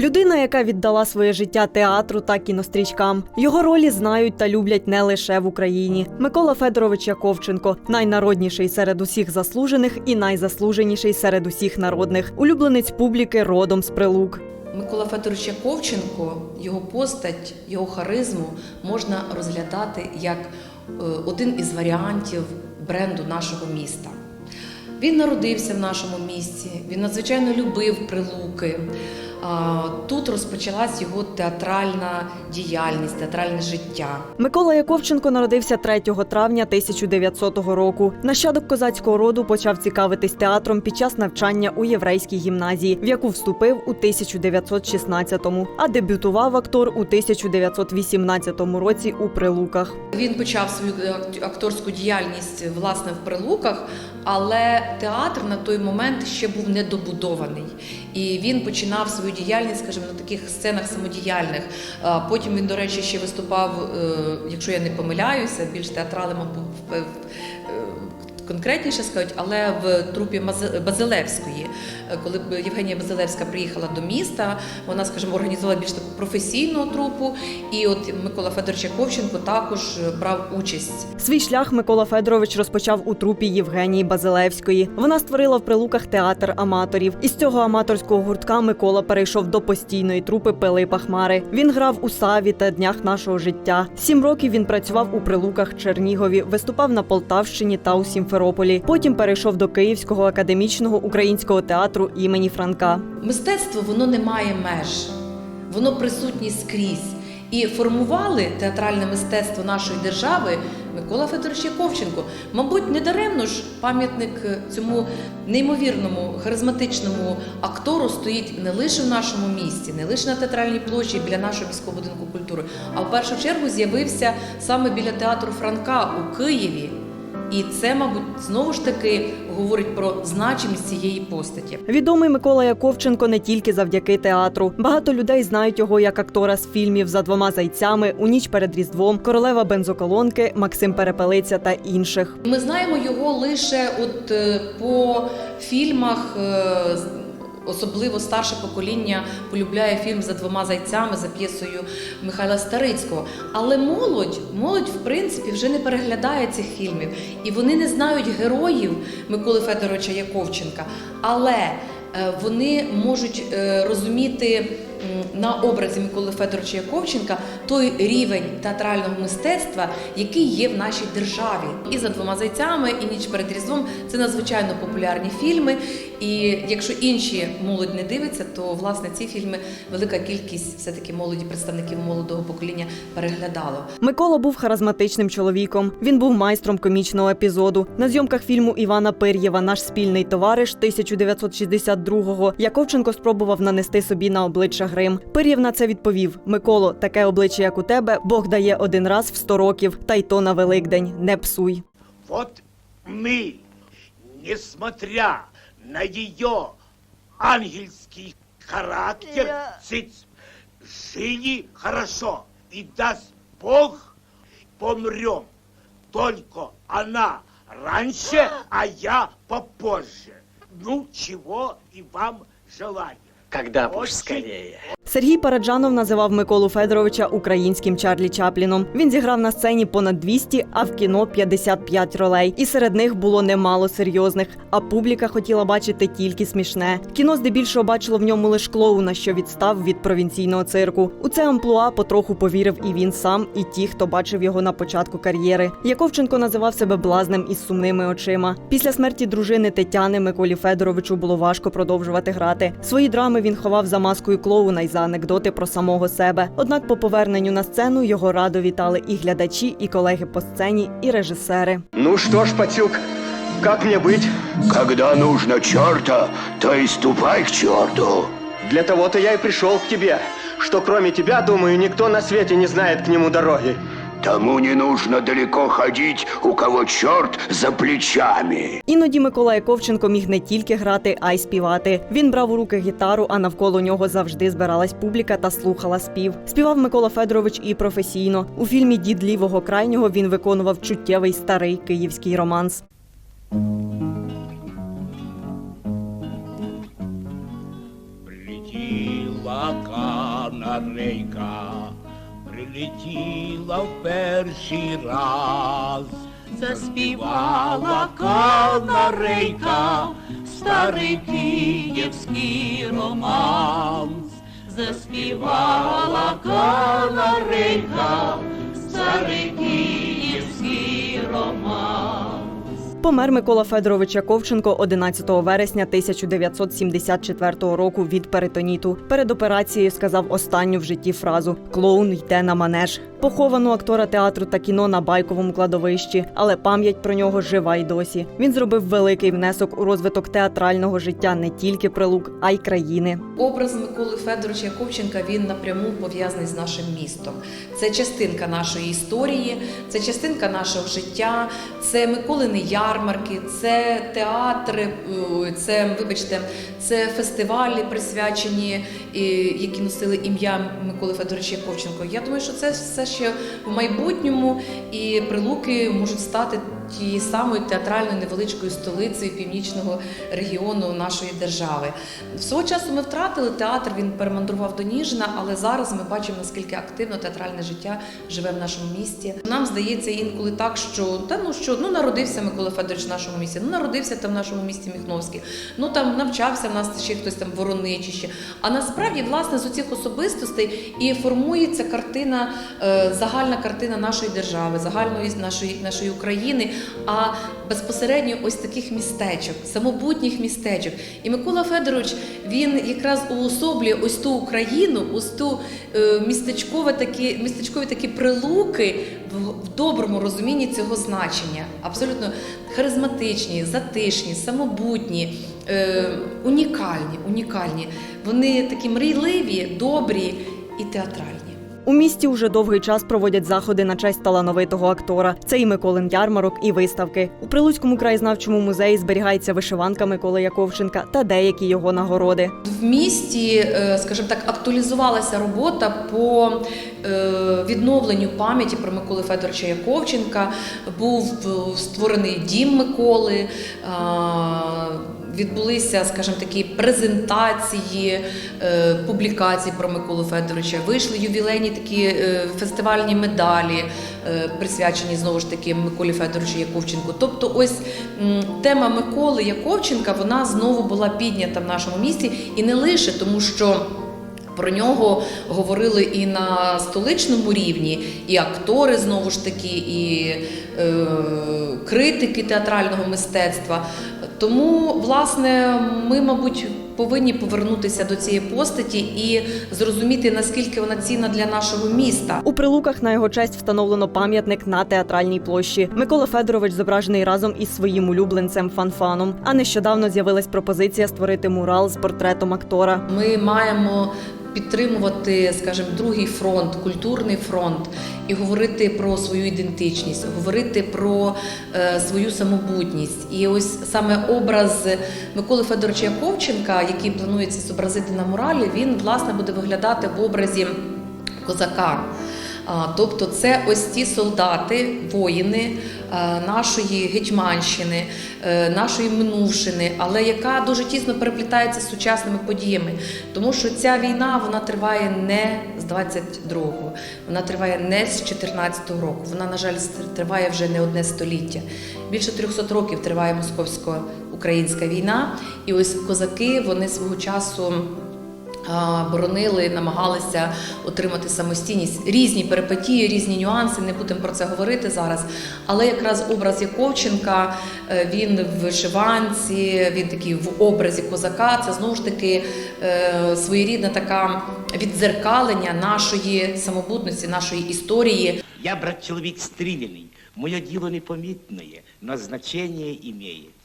Людина, яка віддала своє життя театру та кінострічкам. Його ролі знають та люблять не лише в Україні. Микола Федорович Яковченко найнародніший серед усіх заслужених і найзаслуженіший серед усіх народних. Улюбленець публіки родом з прилук. Микола Федорович Яковченко, його постать, його харизму можна розглядати як е, один із варіантів бренду нашого міста. Він народився в нашому місті, він надзвичайно любив прилуки. Тут розпочалась його театральна діяльність, театральне життя. Микола Яковченко народився 3 травня 1900 року. Нащадок козацького роду почав цікавитись театром під час навчання у єврейській гімназії, в яку вступив у 1916-му, а дебютував актор у 1918 році у Прилуках. Він почав свою ак- акторську діяльність власне в прилуках, але театр на той момент ще був недобудований. І він починав свою діяльність, скажімо, на таких сценах самодіяльних. Потім він, до речі, ще виступав, е, якщо я не помиляюся, більш театралем конкретніше скажуть, але в трупі Базилевської, Е, коли Євгенія Базилевська приїхала до міста, вона, скажімо, організувала більш таку професійну трупу. І от Микола Федорович Яковченко також е, брав участь. Свій шлях Микола Федорович розпочав у трупі Євгенії Базилевської. Вона створила в прилуках театр аматорів. Із цього аматорського гуртка Микола перейшов до постійної трупи Пилипа Хмари. Він грав у Саві та днях нашого життя. Сім років він працював у прилуках Чернігові, виступав на Полтавщині та у Сімферополі. Потім перейшов до Київського академічного українського театру імені Франка. Мистецтво воно не має меж, воно присутнє скрізь. І формували театральне мистецтво нашої держави Микола Федорович Яковченко. Мабуть, недаремно ж пам'ятник цьому неймовірному харизматичному актору стоїть не лише в нашому місті, не лише на театральній площі біля нашого міського будинку культури, а в першу чергу з'явився саме біля театру Франка у Києві. І це, мабуть, знову ж таки говорить про значимість цієї постаті. Відомий Микола Яковченко не тільки завдяки театру. Багато людей знають його як актора з фільмів за двома зайцями, у ніч перед різдвом, королева бензоколонки, Максим Перепелиця та інших. Ми знаємо його лише от е, по фільмах. Особливо старше покоління полюбляє фільм за двома зайцями за п'єсою Михайла Старицького. Але молодь, молодь, в принципі, вже не переглядає цих фільмів, і вони не знають героїв Миколи Федоровича Яковченка. Але е, вони можуть е, розуміти на образі Миколи Федоровича Яковченка той рівень театрального мистецтва, який є в нашій державі. І за двома зайцями, і ніч перед різдвом це надзвичайно популярні фільми. І якщо інші молодь не дивиться, то власне ці фільми велика кількість все таки молоді представників молодого покоління переглядало. Микола був харизматичним чоловіком. Він був майстром комічного епізоду. На зйомках фільму Івана Пир'єва Наш спільний товариш 1962-го Яковченко спробував нанести собі на обличчя грим. Пир'єв на це відповів: Миколо, таке обличчя, як у тебе, Бог дає один раз в сто років, та й то на Великдень. Не псуй. Вот мы, несмотря на ее ангельский характер, цыц, жили хорошо. И даст Бог, помрем. Только она раньше, а я попозже. Ну, чего и вам желаю. Когда Очень скорее. Сергій Параджанов називав Миколу Федоровича українським Чарлі Чапліном. Він зіграв на сцені понад 200, а в кіно 55 ролей. І серед них було немало серйозних. А публіка хотіла бачити тільки смішне. Кіно здебільшого бачило в ньому лише клоуна, що відстав від провінційного цирку. У це амплуа потроху повірив і він сам, і ті, хто бачив його на початку кар'єри. Яковченко називав себе блазнем із сумними очима. Після смерті дружини Тетяни Миколі Федоровичу було важко продовжувати грати. Свої драми він ховав за маскою клоуна й за анекдоти про самого себе. Однак по поверненню на сцену його радо вітали і глядачі, і колеги по сцені, і режисери. Ну що ж, пацюк, как мені бути? Когда нужно чорта, то і ступай к чорту. Для того-то я и пришел к тебе, что кроме тебя, думаю, никто на свете не знает к нему дороги. Тому не нужно далеко ходить, у кого черт за плечами. Іноді Микола Яковченко міг не тільки грати, а й співати. Він брав у руки гітару, а навколо нього завжди збиралась публіка та слухала спів. Співав Микола Федорович і професійно. У фільмі Дід лівого крайнього він виконував чуттєвий старий київський романс. Прилетела канарейка прилетіла в перший раз. Заспівала канарейка старий київський романс. Заспівала канарейка Помер Микола Федорович Яковченко 11 вересня 1974 року від перитоніту. Перед операцією сказав останню в житті фразу Клоун йде на манеж. Поховано актора театру та кіно на байковому кладовищі, але пам'ять про нього жива й досі. Він зробив великий внесок у розвиток театрального життя не тільки прилук, а й країни. Образ Миколи Федоровича Яковченка він напряму пов'язаний з нашим містом. Це частинка нашої історії, це частинка нашого життя, це Миколини ярмарки, це театри, е, це, вибачте, це фестивалі присвячені, які носили ім'я Миколи Федоровича Ковченко. Я думаю, що це все ще в майбутньому, і прилуки можуть стати тією самою театральною невеличкою столицею північного регіону нашої держави. Свого часу ми втратили театр, він перемандрував до Ніжина, але зараз ми бачимо, наскільки активно театральне життя живе в нашому місті. Нам здається інколи так, що та ну що ну народився Микола Федорович в нашому місті, ну народився там в нашому місті Міхновський, ну там навчався в нас ще хтось там вороничі ще. А насправді, власне, з цих особистостей і формується картина, е, загальна картина нашої держави, загальної нашої, нашої України, а безпосередньо ось таких містечок, самобутніх містечок. І Микола Федорович він якраз уособлює ось ту Україну, ось ту е, містечкове такі, містечкові такі прилуки в, доброму розумінні цього значення. Абсолютно харизматичні, затишні, самобутні, е, унікальні, унікальні. Вони такі мрійливі, добрі і театральні. У місті уже довгий час проводять заходи на честь талановитого актора. Це і Миколин ярмарок, і виставки. У Прилуцькому краєзнавчому музеї зберігається вишиванка Миколи Яковченка та деякі його нагороди. В місті, е, скажімо так, актуалізувалася робота по е, відновленню пам'яті про Миколи Федоровича Яковченка. Був е, створений дім Миколи. Відбулися, скажімо такі, презентації, е, публікації про Миколу Федоровича. Вийшли ювілейні такі е, фестивальні медалі, е, присвячені знову ж таки Миколі Федоровичу Яковченку. Тобто, ось тема Миколи Яковченка вона знову була піднята в нашому місті, і не лише тому, що. Про нього говорили і на столичному рівні, і актори знову ж таки, і е, критики театрального мистецтва. Тому, власне, ми, мабуть, повинні повернутися до цієї постаті і зрозуміти, наскільки вона цінна для нашого міста. У прилуках на його честь встановлено пам'ятник на театральній площі. Микола Федорович зображений разом із своїм улюбленцем Фанфаном. А нещодавно з'явилась пропозиція створити мурал з портретом актора. Ми маємо підтримувати, скажімо, другий фронт, культурний фронт, і говорити про свою ідентичність, говорити про е, свою самобутність. І ось саме образ Миколи Федоровича Яковченка, який планується зобразити на муралі, він власне буде виглядати в образі козака. Тобто це ось ті солдати, воїни нашої Гетьманщини, е, нашої минувшини, але яка дуже тісно переплітається з сучасними подіями. Тому що ця війна вона триває не з 22-го, вона триває не з 14-го року. Вона, на жаль, триває вже не одне століття. Більше 300 років триває московсько-українська війна. І ось козаки вони свого часу. Боронили, намагалися отримати самостійність. Різні перипетії, різні нюанси. Не будемо про це говорити зараз. Але якраз образ Яковченка, е, він в вишиванці, він такий в образі козака. Це знову ж таки е, своєрідна така віддзеркалення нашої самобутності, нашої історії. Я, брат, человек стрелянный. Мое дело непомітное, но значение имеет.